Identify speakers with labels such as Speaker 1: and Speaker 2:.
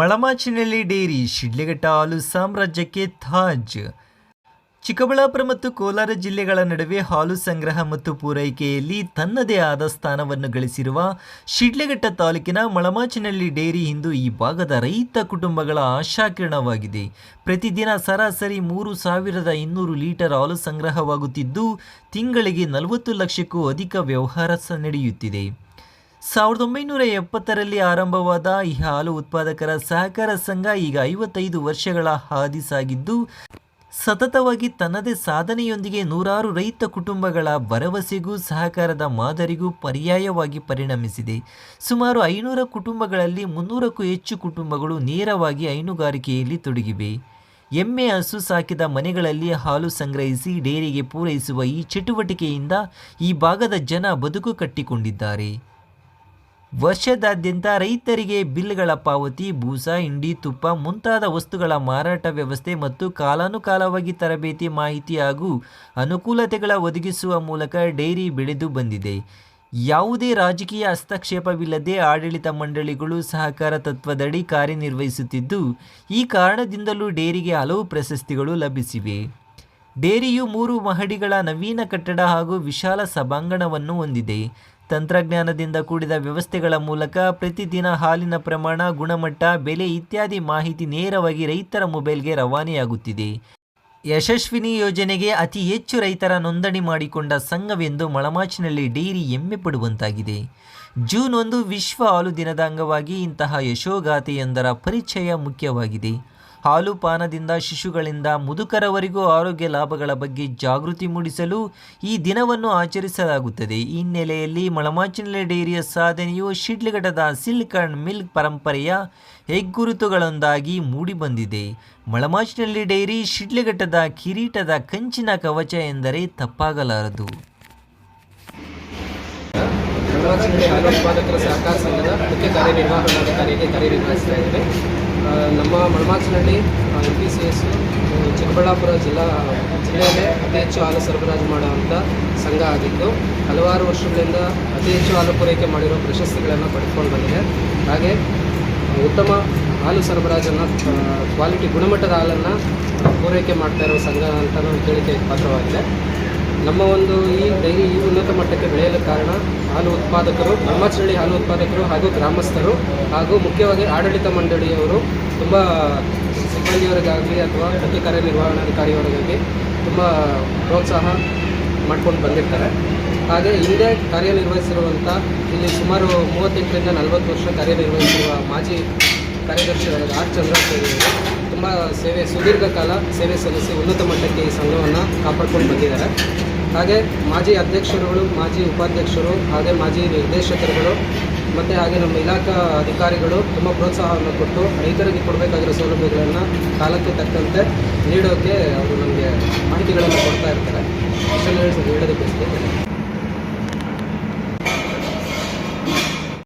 Speaker 1: ಮಳಮಾಚಿನಹಳ್ಳಿ dairy Sidlaghatta ಹಾಲು ಸಾಮ್ರಾಜ್ಯಕ್ಕೆ ತಾಜ್. ಚಿಕ್ಕಬಳ್ಳಾಪುರ ಮತ್ತು ಕೋಲಾರ ಜಿಲ್ಲೆಗಳ ನಡುವೆ ಹಾಲು ಸಂಗ್ರಹ ಮತ್ತು ಪೂರೈಕೆಯಲ್ಲಿ ತನ್ನದೇ ಆದ ಸ್ಥಾನವನ್ನು ಗಳಿಸಿರುವ ಶಿಡ್ಲಘಟ್ಟ ತಾಲೂಕಿನ ಮಳಮಾಚಿನಲ್ಲಿ ಡೇರಿ ಇಂದು ಈ ಭಾಗದ ರೈತ ಕುಟುಂಬಗಳ ಆಶಾಕಿರಣವಾಗಿದೆ. ಪ್ರತಿದಿನ ಸರಾಸರಿ ಮೂರು ಸಾವಿರದ ಇನ್ನೂರು ಲೀಟರ್ ಹಾಲು ಸಂಗ್ರಹವಾಗುತ್ತಿದ್ದು, ತಿಂಗಳಿಗೆ ನಲವತ್ತು ಲಕ್ಷಕ್ಕೂ ಅಧಿಕ ವ್ಯವಹಾರ ನಡೆಯುತ್ತಿದೆ. ಸಾವಿರದ ಒಂಬೈನೂರ ಎಪ್ಪತ್ತರಲ್ಲಿ ಆರಂಭವಾದ ಈ ಹಾಲು ಉತ್ಪಾದಕರ ಸಹಕಾರ ಸಂಘ ಈಗ ಐವತ್ತೈದು ವರ್ಷಗಳ ಹಾದಿ ಸಾಗಿದ್ದು ಸತತವಾಗಿ ತನ್ನದೇ ಸಾಧನೆಯೊಂದಿಗೆ ನೂರಾರು ರೈತ ಕುಟುಂಬಗಳ ಭರವಸೆಗೂ ಸಹಕಾರದ ಮಾದರಿಗೂ ಪರ್ಯಾಯವಾಗಿ ಪರಿಣಮಿಸಿದೆ. ಸುಮಾರು ಐನೂರ ಕುಟುಂಬಗಳಲ್ಲಿ ಮುನ್ನೂರಕ್ಕೂ ಹೆಚ್ಚು ಕುಟುಂಬಗಳು ನೇರವಾಗಿ ಹೈನುಗಾರಿಕೆಯಲ್ಲಿ ತೊಡಗಿವೆ. ಎಮ್ಮೆ, ಹಸು ಸಾಕಿದ ಮನೆಗಳಲ್ಲಿ ಹಾಲು ಸಂಗ್ರಹಿಸಿ ಡೇರಿಗೆ ಪೂರೈಸುವ ಈ ಚಟುವಟಿಕೆಯಿಂದ ಈ ಭಾಗದ ಜನ ಬದುಕು ಕಟ್ಟಿಕೊಂಡಿದ್ದಾರೆ. ವರ್ಷದಾದ್ಯಂತ ರೈತರಿಗೆ ಬಿಲ್ಗಳ ಪಾವತಿ, ಭೂಸ, ಹಿಂಡಿ, ತುಪ್ಪ ಮುಂತಾದ ವಸ್ತುಗಳ ಮಾರಾಟ ವ್ಯವಸ್ಥೆ ಮತ್ತು ಕಾಲಾನುಕಾಲವಾಗಿ ತರಬೇತಿ ಮಾಹಿತಿ ಹಾಗೂ ಅನುಕೂಲತೆಗಳ ಒದಗಿಸುವ ಮೂಲಕ ಡೈರಿ ಬೆಳೆದು ಬಂದಿದೆ. ಯಾವುದೇ ರಾಜಕೀಯ ಹಸ್ತಕ್ಷೇಪವಿಲ್ಲದೆ ಆಡಳಿತ ಮಂಡಳಿಗಳು ಸಹಕಾರ ತತ್ವದಡಿ ಕಾರ್ಯನಿರ್ವಹಿಸುತ್ತಿದ್ದು, ಈ ಕಾರಣದಿಂದಲೂ ಡೇರಿಗೆ ಹಲವು ಪ್ರಶಸ್ತಿಗಳು ಲಭಿಸಿವೆ. ಡೇರಿಯು ಮೂರು ಮಹಡಿಗಳ ನವೀನ ಕಟ್ಟಡ ಹಾಗೂ ವಿಶಾಲ ಸಭಾಂಗಣವನ್ನು ಹೊಂದಿದೆ. ತಂತ್ರಜ್ಞಾನದಿಂದ ಕೂಡಿದ ವ್ಯವಸ್ಥೆಗಳ ಮೂಲಕ ಪ್ರತಿದಿನ ಹಾಲಿನ ಪ್ರಮಾಣ, ಗುಣಮಟ್ಟ, ಬೆಲೆ ಇತ್ಯಾದಿ ಮಾಹಿತಿ ನೇರವಾಗಿ ರೈತರ ಮೊಬೈಲ್ಗೆ ರವಾನೆಯಾಗುತ್ತಿದೆ. ಯಶಸ್ವಿನಿ ಯೋಜನೆಗೆ ಅತಿ ಹೆಚ್ಚು ರೈತರ ನೋಂದಣಿ ಮಾಡಿಕೊಂಡ ಸಂಘವೆಂದು ಮಳಮಾಚಿನಲ್ಲಿ ಡೈರಿ ಹೆಮ್ಮೆ ಪಡುವಂತಾಗಿದೆ. ಜೂನ್ ಒಂದು ವಿಶ್ವ ಹಾಲು ದಿನದ ಅಂಗವಾಗಿ ಇಂತಹ ಯಶೋಗಾಥೆಯೊಂದರ ಪರಿಚಯ ಮುಖ್ಯವಾಗಿದೆ. ಹಾಲು ಪಾನದಿಂದ ಶಿಶುಗಳಿಂದ ಮುದುಕರವರೆಗೂ ಆರೋಗ್ಯ ಲಾಭಗಳ ಬಗ್ಗೆ ಜಾಗೃತಿ ಮೂಡಿಸಲು ಈ ದಿನವನ್ನು ಆಚರಿಸಲಾಗುತ್ತದೆ. ಈ ಹಿನ್ನೆಲೆಯಲ್ಲಿ ಮಳಮಾಚಿನಲೆ ಡೈರಿಯ ಸಾಧನೆಯು ಶಿಡ್ಲಘಟ್ಟದ ಸಿಲ್ಕ್ ಮಿಲ್ಕ್ ಪರಂಪರೆಯ ಹೆಗ್ಗುರುತುಗಳೊಂದಾಗಿ ಮೂಡಿಬಂದಿದೆ. ಮಳಮಾಚಿನಲ್ಲಿ ಡೈರಿ ಶಿಡ್ಲಘಟ್ಟದ ಕಿರೀಟದ ಕಂಚಿನ ಕವಚ ಎಂದರೆ ತಪ್ಪಾಗಲಾರದು.
Speaker 2: ಉತ್ಪಾದಕರ ಸಹಕಾರ ಸಂಘದ ಮುಖ್ಯ ಕಾರ್ಯನಿರ್ವಹಣಾಧಿಕಾರಿಯಾಗಿ ಕಾರ್ಯನಿರ್ವಹಿಸ್ತಾ ಇದ್ದೇವೆ ನಮ್ಮ Malamachanahalli M P C S Chikkaballapur ಜಿಲ್ಲಾ, ಜಿಲ್ಲೆಯಲ್ಲೇ ಅತಿ ಹೆಚ್ಚು ಹಾಲು ಸರಬರಾಜು ಮಾಡುವಂಥ ಸಂಘ ಆಗಿದ್ದು, ಹಲವಾರು ವರ್ಷಗಳಿಂದ ಅತಿ ಹೆಚ್ಚು ಹಾಲು ಪೂರೈಕೆ ಮಾಡಿರೋ ಪ್ರಶಸ್ತಿಗಳನ್ನು ಪಡೆದುಕೊಂಡು ಬಂದಿದೆ. ಹಾಗೆ, ಉತ್ತಮ ಹಾಲು ಸರಬರಾಜನ್ನು ಕ್ವಾಲಿಟಿ ಗುಣಮಟ್ಟದ ಹಾಲನ್ನು ಪೂರೈಕೆ ಮಾಡ್ತಾ ಇರೋ ಸಂಘ ಅಂತ ಹೇಳಿಕೆ ಪಾತ್ರವಾಗಿದೆ. ನಮ್ಮ ಒಂದು ಈ ಡೈರಿ ಈ ಉನ್ನತ ಮಟ್ಟಕ್ಕೆ ಬೆಳೆಯಲು ಕಾರಣ ಹಾಲು ಉತ್ಪಾದಕರು ಬ್ರಹ್ಮಚರಳಿ ಹಾಲು ಉತ್ಪಾದಕರು ಹಾಗೂ ಗ್ರಾಮಸ್ಥರು ಹಾಗೂ ಮುಖ್ಯವಾಗಿ ಆಡಳಿತ ಮಂಡಳಿಯವರು, ತುಂಬ ಸಿಬ್ಬಂದಿಯವರಿಗಾಗಲಿ ಅಥವಾ ಮುಖ್ಯ ಕಾರ್ಯನಿರ್ವಹಣಾಧಿಕಾರಿಯವರಿಗಾಗಿ ತುಂಬ ಪ್ರೋತ್ಸಾಹ ಮಾಡ್ಕೊಂಡು ಬಂದಿರ್ತಾರೆ. ಹಾಗೆ ಹಿಂದೆ ಕಾರ್ಯನಿರ್ವಹಿಸಿರುವಂಥ, ಇಲ್ಲಿ ಸುಮಾರು ಮೂವತ್ತೆಂಟರಿಂದ ನಲವತ್ತು ವರ್ಷ ಕಾರ್ಯನಿರ್ವಹಿಸಿರುವ ಮಾಜಿ ಕಾರ್ಯದರ್ಶಿಗಳಾದ ಆರ್ ಚಂದ್ರಶೇಖರ್ ಅವರು ತುಂಬ ಸೇವೆ ಸುದೀರ್ಘ ಕಾಲ ಸೇವೆ ಸಲ್ಲಿಸಿ ಉನ್ನತ ಮಟ್ಟಕ್ಕೆ ಈ ಸಂಘವನ್ನು ಕಾಪಾಡ್ಕೊಂಡು ಬಂದಿದ್ದಾರೆ. ಹಾಗೆ ಮಾಜಿ ಅಧ್ಯಕ್ಷರುಗಳು, ಮಾಜಿ ಉಪಾಧ್ಯಕ್ಷರು, ಹಾಗೆ ಮಾಜಿ ನಿರ್ದೇಶಕರುಗಳು, ಮತ್ತು ಹಾಗೆ ನಮ್ಮ ಇಲಾಖಾ ಅಧಿಕಾರಿಗಳು ತುಂಬ ಪ್ರೋತ್ಸಾಹವನ್ನು ಕೊಟ್ಟು ರೈತರಿಗೆ ಕೊಡಬೇಕಾಗಿರೋ ಸೌಲಭ್ಯಗಳನ್ನು ಕಾಲಕ್ಕೆ ತಕ್ಕಂತೆ ನೀಡೋಕ್ಕೆ ಅವರು ನಮಗೆ ಮಾಹಿತಿಗಳನ್ನು ಕೊಡ್ತಾ ಇರ್ತಾರೆ. ಹೇಳೋದಕ್ಕೆ